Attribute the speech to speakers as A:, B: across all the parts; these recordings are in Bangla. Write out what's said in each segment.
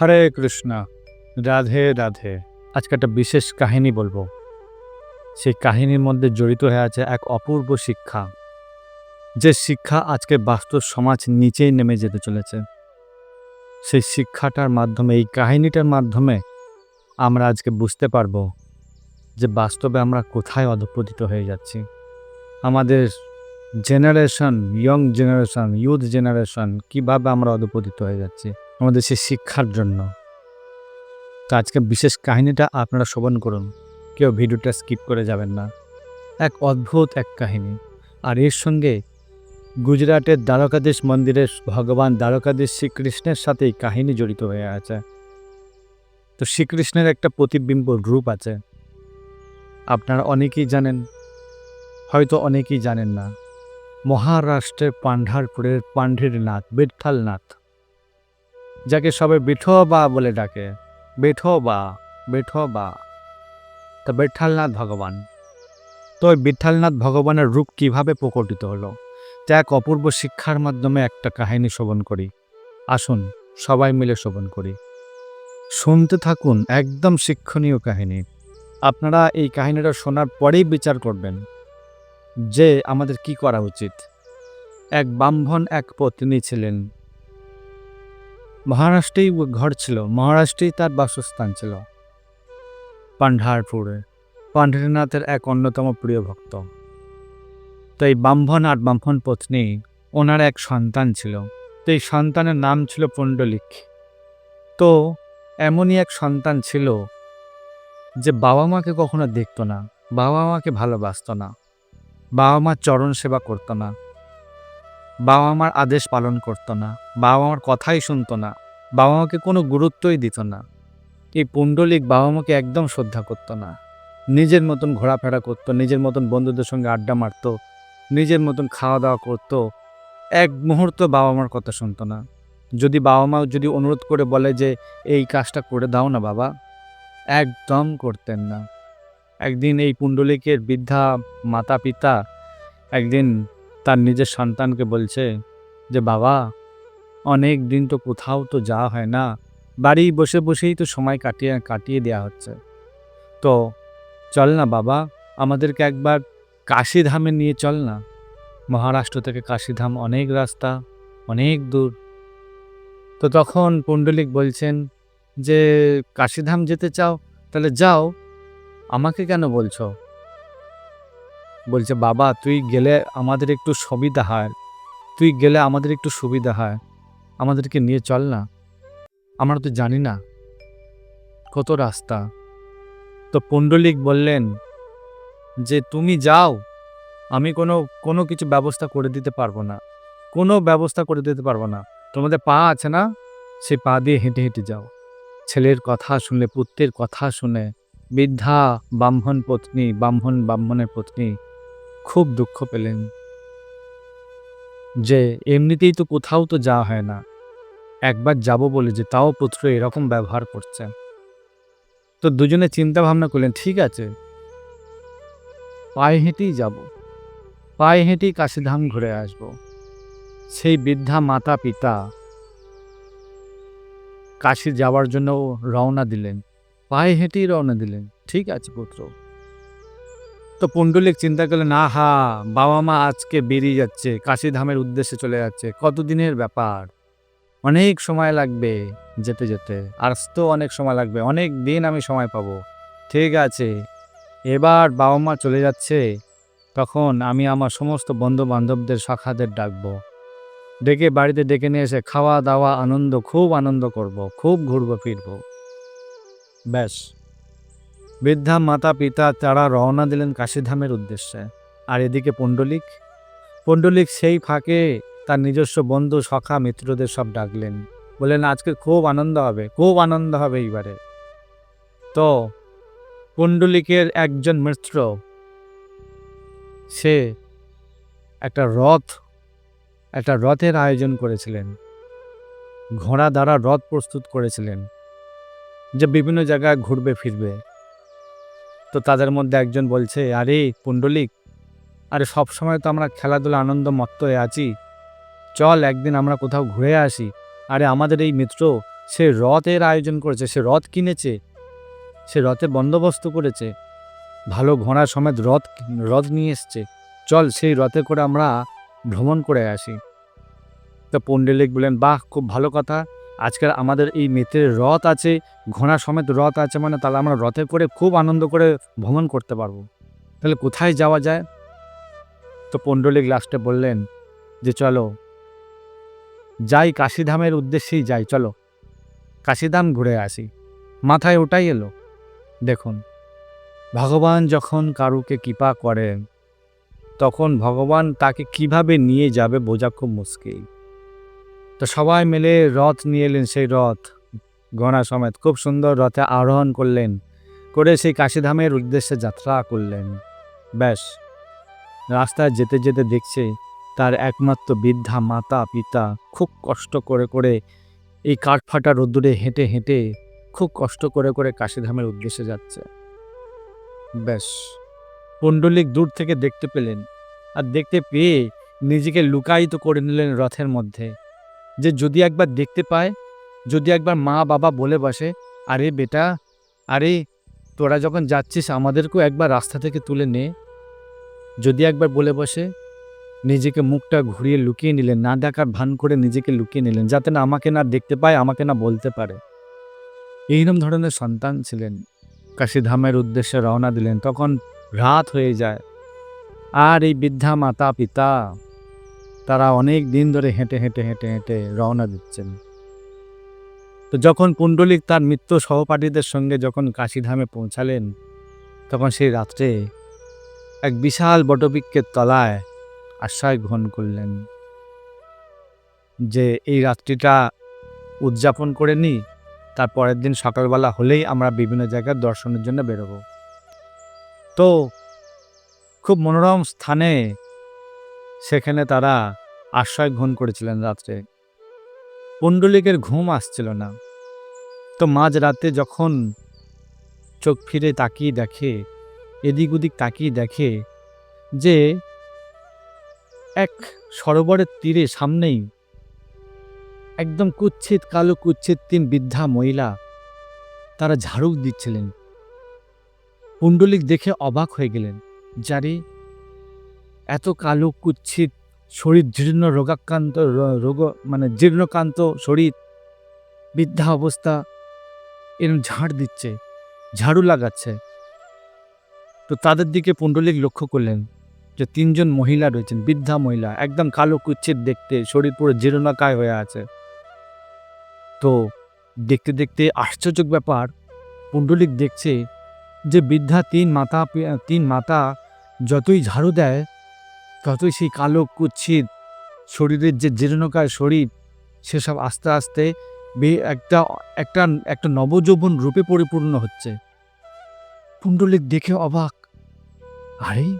A: হরে কৃষ্ণ, রাধে রাধে। আজকে একটা বিশেষ কাহিনী বলব। সেই কাহিনীর মধ্যে জড়িত হয়ে আছে এক অপূর্ব শিক্ষা। যে শিক্ষা আজকে বাস্তব সমাজ নিচেই নেমে যেতে চলেছে। সেই শিক্ষাটার মাধ্যমে, এই কাহিনীটার মাধ্যমে আমরা আজকে বুঝতে পারব যে বাস্তবে আমরা কোথায় অধপতিত হয়ে যাচ্ছি। আমাদের generation, young generation, youth generation কীভাবে আমরা অধপতিত হয়ে যাচ্ছি। আমাদের সেই শিক্ষার জন্য। তো আজকে বিশেষ কাহিনীটা আপনারা শ্রবণ করুন। কেউ ভিডিওটা স্কিপ করে যাবেন না। এক অদ্ভুত এক কাহিনী। আর এর সঙ্গে গুজরাটের দ্বারকাদেশ মন্দিরের ভগবান দ্বারকাদেশ শ্রীকৃষ্ণের সাথে এই কাহিনী জড়িত হয়ে আছে। তো শ্রীকৃষ্ণের একটা প্রতিবিম্ব রূপ আছে। আপনারা অনেকেই জানেন, হয়তো অনেকেই জানেন না। মহারাষ্ট্রের পান্ডারপুরের পাণ্ডিরনাথ বিঠ্ঠলনাথ যাকে সবাই বিঠোবা বলে ডাকে। বিঠোবা বিঠোবা। তা বিঠালনাথ ভগবান। তো ওই বিঠ্ঠলনাথ ভগবানের রূপ কীভাবে প্রকটিত হলো? তা এক অপূর্ব শিক্ষার মাধ্যমে একটা কাহিনী শ্রবণ করি। আসুন, সবাই মিলে শ্রবণ করি। শুনতে থাকুন একদম শিক্ষণীয় কাহিনী। আপনারা এই কাহিনীটা শোনার পরেই বিচার করবেন যে আমাদের কি করা উচিত। এক ব্রাহ্মণ এক পত্নী ছিলেন। মহারাষ্ট্রেই ঘর ছিল, মহারাষ্ট্রেই তার বাসস্থান ছিল। পান্ডারপুরে পাণ্ডরনাথের এক অন্যতম প্রিয় ভক্ত। তো এই ব্রাহ্মণ আর ব্রাহ্মণ পত্নী, ওনার এক সন্তান ছিল। তো এই সন্তানের নাম ছিল পুণ্ডলিক। তো এমনই এক সন্তান ছিল যে বাবা মাকে কখনো দেখতো না বাবা মাকে ভালোবাসতো না বাবা মার চরণ সেবা করতো না। বাবা মার আদেশ পালন করতো না, বাবা মার কথাই শুনতো না, বাবা মাকে কোনো গুরুত্বই দিত না। এই পুণ্ডলিক বাবা মাকে একদম শ্রদ্ধা করতো না। নিজের মতন ঘোরাফেরা করতো, নিজের মতন বন্ধুদের সঙ্গে আড্ডা মারতো, নিজের মতন খাওয়া দাওয়া করতো। এক মুহূর্ত বাবা মার কথা শুনত না। যদি বাবা মা যদি অনুরোধ করে বলে যে, এই কাজটা করে দাও না বাবা, একদম করতেন না। একদিন এই পুণ্ডলিকের বৃদ্ধা মাতা পিতা একদিন তার নিজের সন্তানকে বলছে যে, বাবা, অনেক দিন তো কোথাও তো যাওয়া হয় না। বাড়ি বসে বসেই তো সময় কাটিয়ে কাটিয়ে দেওয়া হচ্ছে। তো চল না বাবা, আমাদেরকে একবার কাশিধামে নিয়ে চল না। মহারাষ্ট্র থেকে কাশিধাম অনেক রাস্তা, অনেক দূর। তো তখন পুণ্ডলিক বলছেন যে, কাশিধাম যেতে চাও, তাহলে যাও। আমাকে কেন বলছো? বলছে, বাবা, তুই গেলে আমাদের একটু সুবিধা হয়। তুই গেলে আমাদের একটু সুবিধা হয়। আমাদেরকে নিয়ে চল না। আমরা তো জানি না কত রাস্তা। তো পুণ্ডলিক বললেন, যে তুমি যাও, আমি কোনো কোনো কিছু ব্যবস্থা করে দিতে পারব না। কোনো ব্যবস্থা করে দিতে পারব না। তোমাদের পা আছে না? সেই পা দিয়ে হেঁটে হেঁটে যাও। ছেলের কথা শুনলে, পুত্রের কথা শুনে বৃদ্ধা ব্রাহ্মণ পত্নী, ব্রাহ্মণ, ব্রাহ্মণের পত্নী খুব দুঃখ পেলেন। যে, এমনিতেই তো কোথাও তো যাওয়া হয় না। একবার যাব বলে যে, তাও পুত্র এরকম ব্যবহার করছে। তো দুজনে চিন্তা ভাবনা করলেন, ঠিক আছে। পায়ে হেঁটেই যাব। পায়ে হেঁটেই কাশিধাম ঘুরে আসব। সেই বৃদ্ধা মাতা পিতা কাশি যাওয়ার জন্য রওনা দিলেন। পায়ে হেঁটেই রওনা দিলেন। ঠিক আছে, পুত্র। তো পুণ্ডলিক চিন্তা করলেন না হা বাবা মা আজকে বেরিয়ে যাচ্ছে, কাশিধামের উদ্দেশ্যে চলে যাচ্ছে, কতদিনের ব্যাপার? অনেক সময় লাগবে যেতে যেতে আর তো অনেক সময় লাগবে, অনেক দিন আমি সময় পাবো। ঠিক আছে, এবার বাবা মা চলে যাচ্ছে, তখন আমি আমার সমস্ত বন্ধু বান্ধবদের শাখাদের ডাকবো। ডেকে বাড়িতে ডেকে নিয়ে এসে খাওয়া দাওয়া আনন্দ, খুব আনন্দ করব, খুব ঘুরবো ফিরবো ব্যাস। বৃদ্ধা মাতা পিতা তারা রওনা দিলেন কাশীধামের উদ্দেশ্যে। আর এদিকে পুণ্ডলিক? পণ্ডলিক সেই ফাঁকে তার নিজস্ব বন্ধু, সখা, মিত্রদের সব ডাকলেন। বললেন, আজকে খুব আনন্দ হবে, খুব আনন্দ হবে এইবারে। তো পুণ্ডলিকের একজন মিত্র, সে একটা রথ, একটা রথের আয়োজন করেছিলেন। ঘোড়া দ্বারা রথ প্রস্তুত করেছিলেন, যে বিভিন্ন জায়গায় ঘুরবে, ফিরবে। তো তাদের মধ্যে একজন বলছে, আরে পুণ্ডলিক, আরে সব সময় তো আমরা খেলাধুলা আনন্দ মত্ত হয়ে আছি। চল একদিন আমরা কোথাও ঘুরে আসি। আরে আমাদের এই মিত্র, সে রথের আয়োজন করেছে, সে রথ কিনেছে, সে রথের বন্দোবস্ত করেছে। ভালো ঘোড়া সমেত রথ রথ নিয়ে এসছে। চল সেই রথে করে আমরা ভ্রমণ করে আসি। তো পণ্ডিলিক বললেন, বাহ, খুব ভালো কথা। আজকাল আমাদের এই মেতের রথ আছে, ঘোড়া সমেত রথ আছে মানে তাহলে আমরা রথে করে খুব আনন্দ করে ভ্রমণ করতে পারব। তাহলে কোথায় যাওয়া যায়? তো পণ্ডলিক লাস্টে বললেন যে চলো, যাই কাশিধামের উদ্দেশ্যেই যাই, চলো। কাশিধাম ঘুরে আসি। মাথায় ওটাই এলো। দেখুন, ভগবান যখন কারুকে কৃপা করেন, তখন ভগবান তাকে কীভাবে নিয়ে যাবে বোঝা খুব মুশকিল। তো সবাই মিলে রথ নিয়ে এলেন, সেই রথ গণা সমেত। খুব সুন্দর রথে আরোহণ করলেন, করে সেই কাশিধামের উদ্দেশ্যে যাত্রা করলেন। ব্যাস, রাস্তায় যেতে যেতে দেখছে তার একমাত্র বৃদ্ধা মাতা, পিতা খুব কষ্ট করে করে এই কাঠফাটা রোদ্দুরে হেঁটে হেঁটে খুব কষ্ট করে করে কাশিধামের উদ্দেশ্যে যাচ্ছে। ব্যাস, পুণ্ডলিক দূর থেকে দেখতে পেলেন আর দেখতে পেয়ে নিজেকে লুকায়িত করে নিলেন রথের মধ্যে। যে যদি একবার দেখতে পায়, যদি একবার মা বাবা বলে বসে, আরে বেটা, আরে তোরা যখন যাচ্ছিস আমাদেরকেও একবার রাস্তা থেকে তুলে নে। যদি একবার বলে বসে, নিজেকে মুখটা ঘুরিয়ে লুকিয়ে নিলেন, না দেখার ভান করে নিজেকে লুকিয়ে নিলেন, যাতে না আমাকে না দেখতে পায়, আমাকে না বলতে পারে। এইরকম ধরনের সন্তান ছিলেন। কাশীধামের উদ্দেশ্যে রওনা দিলেন। তখন রাত হয়ে যায়। আর এই বৃদ্ধা মাতা পিতা তারা অনেক দিন ধরে হেঁটে হেঁটে হেঁটে হেঁটে রওনা দিচ্ছেন। তো যখন পুণ্ডলিক তার মিত্র সহপাঠীদের সঙ্গে যখন কাশীধামে পৌঁছালেন, তখন সেই রাত্রে এক বিশাল বটবৃক্ষের তলায় আশ্রয় গ্রহণ করলেন যে এই রাত্রিটা উদযাপন করে নিই তার পরের দিন সকালবেলা হলেই আমরা বিভিন্ন জায়গায় দর্শনের জন্য বেরোব। তো খুব মনোরম স্থানে সেখানে তারা আশ্রয় গ্রহণ করেছিলেন রাত্রে। পুণ্ডলিকের ঘুম আসছিল না। তো মাঝ রাতে যখন চোখ ফিরে তাকিয়ে দেখে, এদিক ওদিক তাকিয়ে দেখে যে এক সরোবরের তীরে সামনেই একদম কুচ্ছিত, কালো কুচ্ছিত তিন বৃদ্ধা মহিলা তারা ঝাড়ু দিচ্ছিলেন। পুণ্ডলিক দেখে অবাক হয়ে গেলেন। যারে এত কালো কুচ্ছিত শরীর জীর্ণ, রোগাক্রান্ত রোগ মানে জীর্ণকান্ত শরীর, বৃদ্ধা অবস্থা, এরম ঝাড় দিচ্ছে, ঝাড়ু লাগাচ্ছে। তো তাদের দিকে পুণ্ডলিক লক্ষ্য করলেন যে তিনজন মহিলা রয়েছেন, বৃদ্ধা মহিলা, একদম কালো কুচ্ছিত দেখতে, শরীর পুরো জীর্ণকায় হয়ে আছে। তো দেখতে দেখতে আশ্চর্যক ব্যাপার, পুণ্ডলিক দেখছে যে বৃদ্ধা তিন মাতা তিন মাতা যতই ঝাড়ু দেয় ততই সেই কালো কুচ্ছিত শরীরের যে জীর্ণকায় শরীর, সেসব আস্তে আস্তে একটা একটা একটা নবযৌবন রূপে পরিপূর্ণ হচ্ছে। পুণ্ডলিক দেখে অবাক। আরে,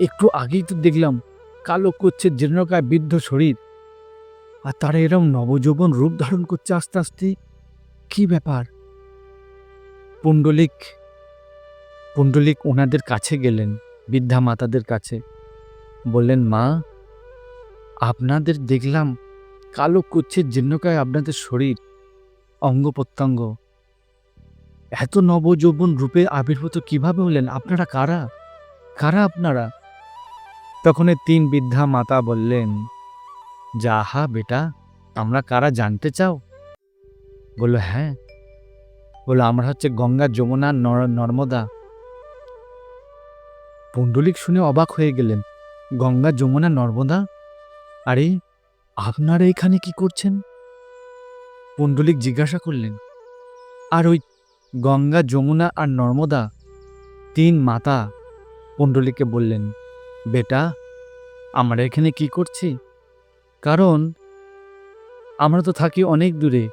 A: একটু আগেই তো দেখলাম কালো করছে জীর্ণকায় বৃদ্ধ শরীর। আর তারা এরম নবযৌবন রূপ ধারণ করছে আস্তে আস্তে? কি ব্যাপার? পুণ্ডলিক পুণ্ডলিক ওনাদের কাছে গেলেন, বৃদ্ধা মাতাদের কাছে। বললেন, মা, আপনাদের দেখলাম কালো কুচ্ছের জীর্ণকায় আপনাদের শরীর অঙ্গ প্রত্যঙ্গ। এত নবযৌবন রূপে আবির্ভূত কীভাবে হলেন? আপনারা কারা? কারা আপনারা? তখন তিন বৃদ্ধা মাতা বললেন, যাহা বেটা আমরা কারা জানতে চাও? বলল হ্যাঁ। বলল, আমরা হচ্ছে গঙ্গা, যমুনা, নর- নর্মদা। পুণ্ডলিক শুনে অবাক হয়ে গেলেন। গঙ্গা, যমুনা, নর্মদা? আরে, আপনারা এখানে কি করছেন? পুণ্ডলিক জিজ্ঞাসা করলেন, আর ওই গঙ্গা, যমুনা আর নর্মদা, তিন মাতা? পুণ্ডলিকে বললেন, বেটা, আমরা এখানে কি করছি? কারণ আমরা তো থাকি অনেক দূরে,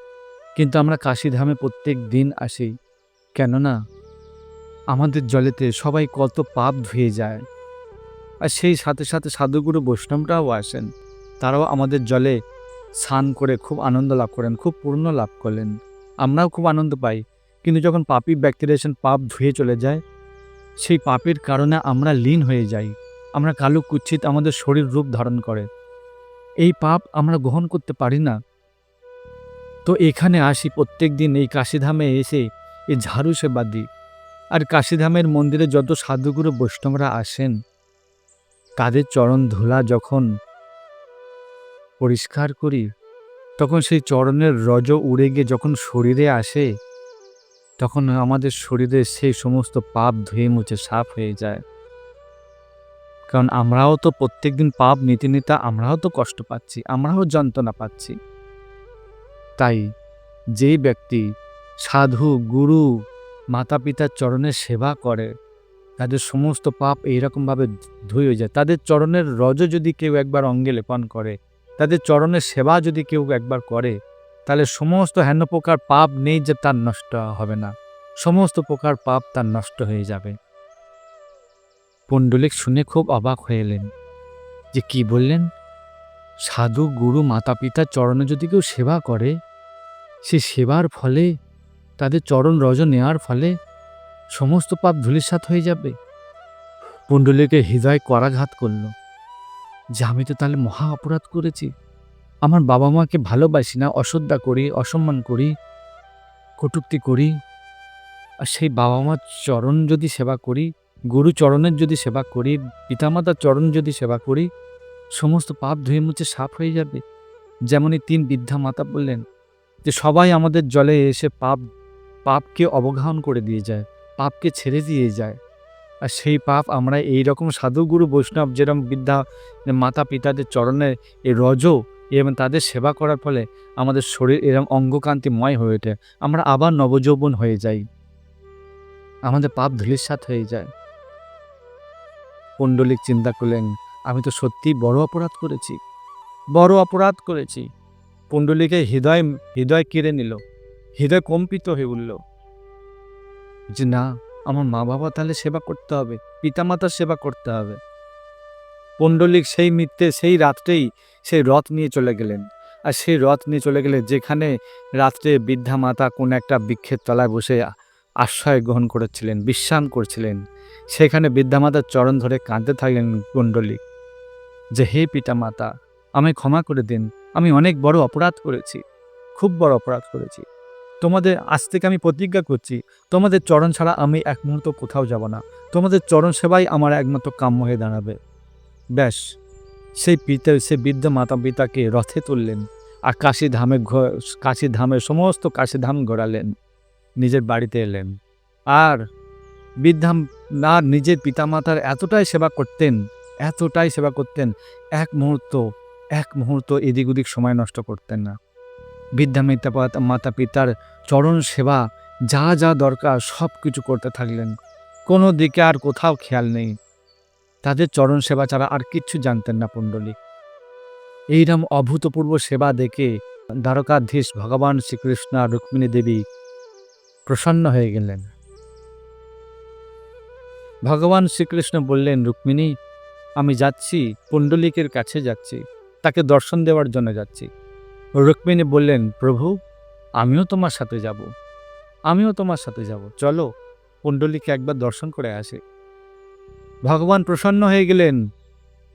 A: কিন্তু আমরা কাশীধামে প্রত্যেক দিন আসি। কেননা আমাদের জলেতে সবাই কত পাপ ধুয়ে যায়। আর সেই সাথে সাথে সাধুগুরু বৈষ্ণবরাও আসেন। তারাও আমাদের জলে স্নান করে খুব আনন্দ লাভ করেন, খুব পূর্ণ লাভ করলেন। আমরাও খুব আনন্দ পাই। কিন্তু যখন পাপী ব্যক্তিরা এসেন পাপ ধুয়ে চলে যায়, সেই পাপের কারণে আমরা লীন হয়ে যাই। আমরা কালো কুচ্ছিত আমাদের শরীর রূপ ধারণ করে। এই পাপ আমরা গ্রহণ করতে পারি না। তো এখানে আসি প্রত্যেক দিন এই কাশিধামে এসে এই ঝাড়ু সেবা দিই। আর কাশিধামের মন্দিরে যত সাধুগুরু বৈষ্ণবরা আসেন তাদের চরণ ধুলা যখন পরিষ্কার করি, তখন সেই চরণের রজ উড়ে গিয়ে যখন শরীরে আসে, তখন আমাদের শরীরে সেই সমস্ত পাপ ধুয়ে মুছে সাফ হয়ে যায়। কারণ আমরাও তো প্রত্যেকদিন পাপ নিতে নিতে আমরাও তো কষ্ট পাচ্ছি, আমরাও যন্ত্রণা পাচ্ছি। তাই যেই ব্যক্তি সাধু, গুরু মাতা পিতার চরণের সেবা করে তাদের সমস্ত পাপ এইরকমভাবে ধুয়ে যায়। তাদের চরণের রজ যদি কেউ একবার অঙ্গে লেপন করে, তাদের চরণের সেবা যদি কেউ একবার করে, তাহলে সমস্ত হেন প্রকার পাপ নেই যে তার নষ্ট হবে না। সমস্ত প্রকার পাপ তার নষ্ট হয়ে যাবে। পুণ্ডলিক শুনে খুব অবাক হয়ে এলেন। যে কি বললেন? সাধু, গুরু মাতা পিতার চরণে যদি কেউ সেবা করে, সে সেবার ফলে, তাদের চরণ রজ নেওয়ার ফলে সমস্ত পাপ ধূলিসাৎ হয়ে যাবে। পুণ্ডলিকের হৃদয় করাঘাত করল। যে আমি তো তাহলে মহা অপরাধ করেছি। আমার বাবা মাকে ভালোবাসি না অশ্রদ্ধা করি, অসম্মান করি, কটুক্তি করি। আর সেই বাবা মার চরণ যদি সেবা করি, গুরু চরণের যদি সেবা করি, পিতামাতার চরণ যদি সেবা করি, সমস্ত পাপ ধুয়ে মুছে সাফ হয়ে যাবে। যেমনই তিন বৃদ্ধা মাতা বললেন, যে সবাই আমাদের জলে এসে পাপ, পাপকে অবগাহন করে দিয়ে যায়। পাপকে ছেড়ে দিয়ে যায়। আর সেই পাপ আমরা এই রকম সাধুগুরু বৈষ্ণব যেরকম বৃদ্ধা মাতা পিতাদের চরণে এই রজ এবং তাদের সেবা করার ফলে আমাদের শরীর এরকম অঙ্গকান্তিময় হয়ে ওঠে। আমরা আবার নবযৌবন হয়ে যাই। আমাদের পাপ ধূলিসাৎ হয়ে যায়। পণ্ডলিক চিন্তা করলেন, আমি তো সত্যি বড় অপরাধ করেছি। বড় অপরাধ করেছি। পুণ্ডলিকে হৃদয় হৃদয় কেড়ে নিল। হৃদয় কম্পিত হয়ে উঠল। যে না, আমার মা বাবা তাহলে সেবা করতে হবে, পিতামাতার সেবা করতে হবে। পণ্ডলিক সেই মিথ্যে সেই রাত্রেই সেই রথ নিয়ে চলে গেলেন। আর সেই রথ নিয়ে চলে গেলে যেখানে রাত্রে বৃদ্ধা মাতা কোন একটা বৃক্ষের তলায় বসে আশ্রয় গ্রহণ করেছিলেন, বিশ্রাম করছিলেন, সেখানে বৃদ্ধামাতার চরণ ধরে কাঁদতে থাকলেন কুণ্ডলী যে হে পিতা মাতা, আমায় ক্ষমা করে দিন, আমি অনেক বড় অপরাধ করেছি, খুব বড় অপরাধ করেছি। তোমাদের আজ থেকে আমি প্রতিজ্ঞা করছি, তোমাদের চরণ ছাড়া আমি এক মুহূর্ত কোথাও যাব না। তোমাদের চরণ সেবাই আমার একমাত্র কাম্য হয়ে দাঁড়াবে। ব্যাস, সেই পিতা সে বৃদ্ধ মাতা পিতাকে রথে তুললেন আর কাশি ধামে কাশি ধামের সমস্ত কাশি ধাম ঘোরালেন নিজের বাড়িতে এলেন। আর বৃদ্ধাম না নিজের পিতামাতার এতটাই সেবা করতেন, এতটাই সেবা করতেন, এক মুহূর্ত এক মুহূর্ত এদিক ওদিক সময় নষ্ট করতেন না। বৃদ্ধা মিতা মাতা পিতার চরণ সেবা, যা যা দরকার সব কিছু করতে থাকলেন। কোনো দিকে আর কোথাও খেয়াল নেই। তাদের চরণ সেবা ছাড়া আর কিচ্ছু জানতেন না পুণ্ডলী। এইরম অভূতপূর্ব সেবা দেখে দ্বারকাধীশ ভগবান শ্রীকৃষ্ণ আর রুক্মিণী দেবী প্রসন্ন হয়ে গেলেন। ভগবান শ্রীকৃষ্ণ বললেন, রুক্মিণী, আমি যাচ্ছি, পুণ্ডলিকের কাছে যাচ্ছি, তাকে দর্শন দেওয়ার জন্য যাচ্ছি। রুক্মিণী বললেন, প্রভু, আমিও তোমার সাথে যাব। আমিও তোমার সাথে যাব। চলো পুণ্ডলিকে একবার দর্শন করে আসে। ভগবান প্রসন্ন হয়ে গেলেন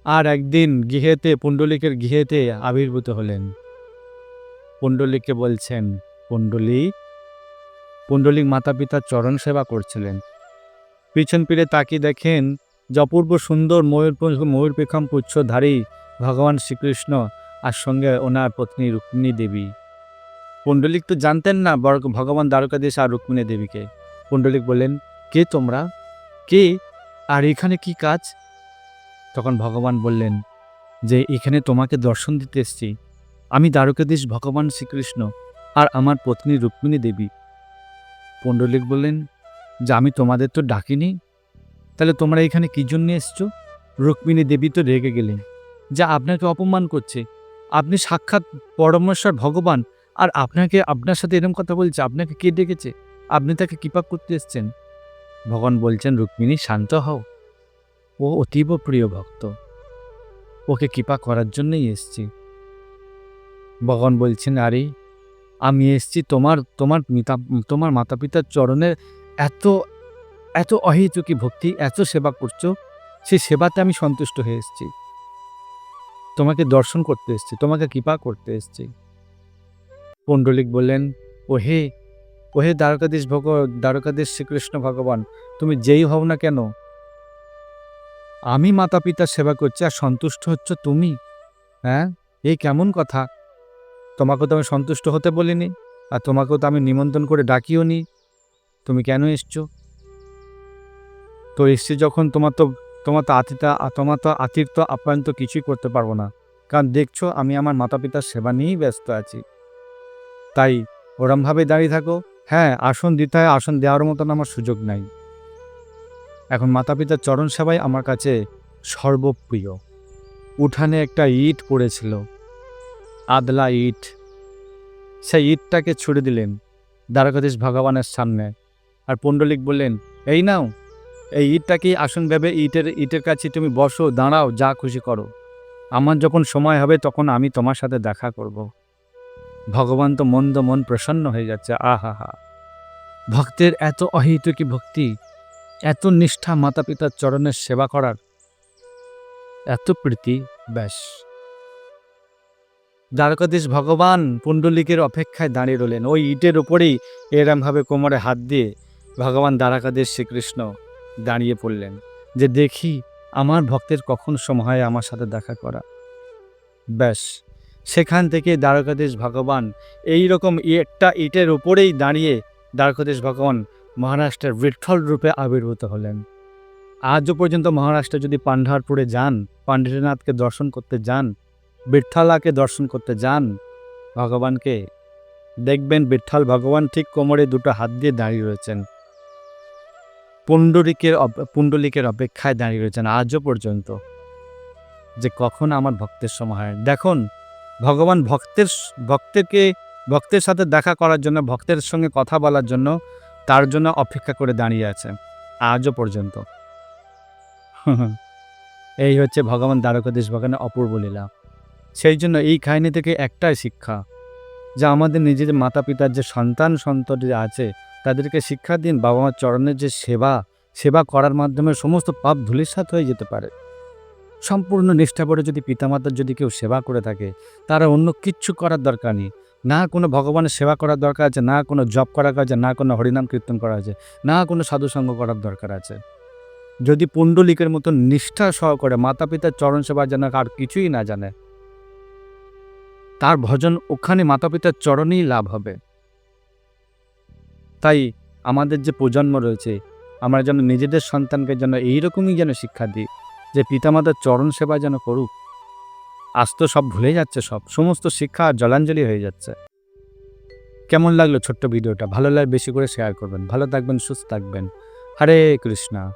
A: আর একদিন গৃহেতে পুণ্ডলিকের গৃহেতে আবির্ভূত হলেন। পুণ্ডলিককে বলছেন পুণ্ডলিক পুণ্ডলিক মাতা পিতার চরণ সেবা করছিলেন। পিছন পিড়ে তাকিয়ে দেখেন যে অপূর্ব সুন্দর ময়ূর ময়ূর পেখম পুচ্ছধারী ভগবান শ্রীকৃষ্ণ আর সঙ্গে ওনার পত্নী রুক্মিণী দেবী। পুণ্ডলিক তো জানতেন না ভগবান দ্বারকাদেশ আর রুক্মিণী দেবীকে। পুণ্ডলিক বললেন, কে তোমরা? কে? আর এখানে কি কাজ? তখন ভগবান বললেন, যে এখানে তোমাকে দর্শন দিতে এসছি। আমি দ্বারকাদেশ ভগবান শ্রীকৃষ্ণ আর আমার পত্নী রুক্মিণী দেবী। পুণ্ডলিক বললেন, যে আমি তোমাদের তো ডাকিনি? তাহলে তোমরা এখানে কী জন্য এসছো? রুক্মিণী দেবী তো রেগে গেলেন, যা আপনাকে অপমান করছে। আপনি সাক্ষাৎ পরমেশ্বর ভগবান, আর আপনাকে, আপনার সাথে এরকম কথা বলছে, আপনাকে কে ডেকেছে? আপনি তাকে কৃপা করতে এসছেন। ভগবান বলছেন, রুক্মিণী, শান্ত হও। ও অতীব প্রিয় ভক্ত। ওকে কৃপা করার জন্যই এসছি। ভগবান বলছেন, আরে, আমি এসছি তোমার তোমার মিতা তোমার মাতা পিতার চরণের এত এত অহেতুকি ভক্তি, এত সেবা করছ সেই সেবাতে আমি সন্তুষ্ট হয়ে এসেছি। তোমাকে দর্শন করতে এসেছি, তোমাকে কৃপা করতে এসেছি। পণ্ডলিক বললেন ও ওহে ওহে দ্বারকাধীশ ভগ, দ্বারকাধীশ শ্রীকৃষ্ণ ভগবান, তুমি যেই হও না কেন? আমি মাতা পিতার সেবা করছি আর সন্তুষ্ট হচ্ছ তুমি? হ্যাঁ এই কেমন কথা? তোমাকে তো আমি সন্তুষ্ট হতে বলিনি, আর তোমাকেও তো আমি নিমন্ত্রণ করে ডাকিও নি তুমি কেন এসছো? তো এসছি যখন তোমার তো তোমার তো আতিতা তোমার তো আতিথ্য আপ্যায়ন তো কিছুই করতে পারব না। কারণ দেখছ, আমি আমার মাতা পিতার সেবা নিয়েই ব্যস্ত আছি। তাই ওরমভাবে দাঁড়িয়ে থাকো। হ্যাঁ আসন দিতে হয়, আসন দেওয়ার মতন আমার সুযোগ নাই। এখন মাতা পিতার চরণ সেবাই আমার কাছে সর্বপ্রিয়। উঠানে একটা ইট পড়েছিল, আদলা ইট। সেই ইটটাকে ছুড়ে দিলেন, দ্বারকাধীশ ভগবানের সামনে। আর পণ্ডলিক বললেন, এই নাও। এই ইটটাকেই আসন ভেবে ইটের ইটের কাছে তুমি বসো, দাঁড়াও, যা খুশি করো। আমার যখন সময় হবে তখন আমি তোমার সাথে দেখা করব। ভগবান তো মন্দ মন প্রসন্ন হয়ে যাচ্ছে আহা হা ভক্তের এত অহিতুকি ভক্তি, এত নিষ্ঠা মাতা পিতার চরণের সেবা করার, এত প্রীতি, ব্যাস। দ্বারকাধীশ ভগবান পুণ্ডলিকের অপেক্ষায় দাঁড়িয়ে রইলেন। ওই ইটের ওপরেই এরমভাবে কোমরে হাত দিয়ে ভগবান দ্বারকাধীশ শ্রীকৃষ্ণ দাঁড়িয়ে পড়লেন যে, দেখি আমার ভক্তের কখন সময় আমার সাথে দেখা করা। ব্যাস, সেখান থেকে দ্বারকাধীশ ভগবান এই রকম একটা ইটের উপরেই দাঁড়িয়ে দ্বারকাধীশ ভগবান মহারাষ্ট্রের বিঠল রূপে আবির্ভূত হলেন। আজও পর্যন্ত মহারাষ্ট্রে যদি পান্ডারপুরে যান পাণ্ডিতনাথকে দর্শন করতে যান বিঠ্ঠলাকে দর্শন করতে যান, ভগবানকে দেখবেন বিঠ্ঠল ভগবান ঠিক কোমরে দুটো হাত দিয়ে দাঁড়িয়ে রয়েছেন। পুণ্ডরিকের পুণ্ডলিকের অপেক্ষায় দাঁড়িয়ে রয়েছেন আজও পর্যন্ত যে কখন আমার ভক্তের সময় হয়। দেখুন, ভগবান ভক্তের ভক্তকে ভক্তের সাথে দেখা করার জন্য, ভক্তের সঙ্গে কথা বলার জন্য তার জন্য অপেক্ষা করে দাঁড়িয়ে আছে আজও পর্যন্ত। এই হচ্ছে ভগবান দ্বারকাধীশ ভগবানের অপূর্ব লীলা। সেই জন্য এই কাহিনী থেকে একটাই শিক্ষা যে আমাদের নিজেদের মাতা পিতার যে সন্তান সন্ততি আছে তাদেরকে শিক্ষা দিন বাবা মার চরণের যে সেবা সেবা করার মাধ্যমে সমস্ত পাপ ধূলিসাৎ হয়ে যেতে পারে। সম্পূর্ণ নিষ্ঠাভরে যদি পিতামাতার যদি কেউ সেবা করে থাকে, তারা অন্য কিচ্ছু করার দরকার নেই। না কোনো ভগবানের সেবা করার দরকার আছে, না কোনো জপ করার আছে, না কোনো হরিনাম কীর্তন করা আছে, না কোনো সাধুসঙ্গ করার দরকার আছে। যদি পুণ্ডলিকের মতো নিষ্ঠা সহকারে মাতা পিতার চরণ সেবা যেন আর কিছুই না জানে, তার ভজন ওখানে মাতা পিতার চরণেই লাভ হবে। তাই আমাদের যে প্রজন্ম রয়েছে, আমরা যেন নিজেদের সন্তানকে যেন এইরকমই যেন শিক্ষা দিই, যে পিতামাতার চরণ সেবা যেন করুক। আজ তো সব ভুলে যাচ্ছে সব, সমস্ত শিক্ষা আর জলাঞ্জলি হয়ে যাচ্ছে। কেমন লাগল ছোট্ট ভিডিওটা? ভালো লাগে বেশি করে শেয়ার করবেন। ভালো থাকবেন, সুস্থ থাকবেন। হরে কৃষ্ণা।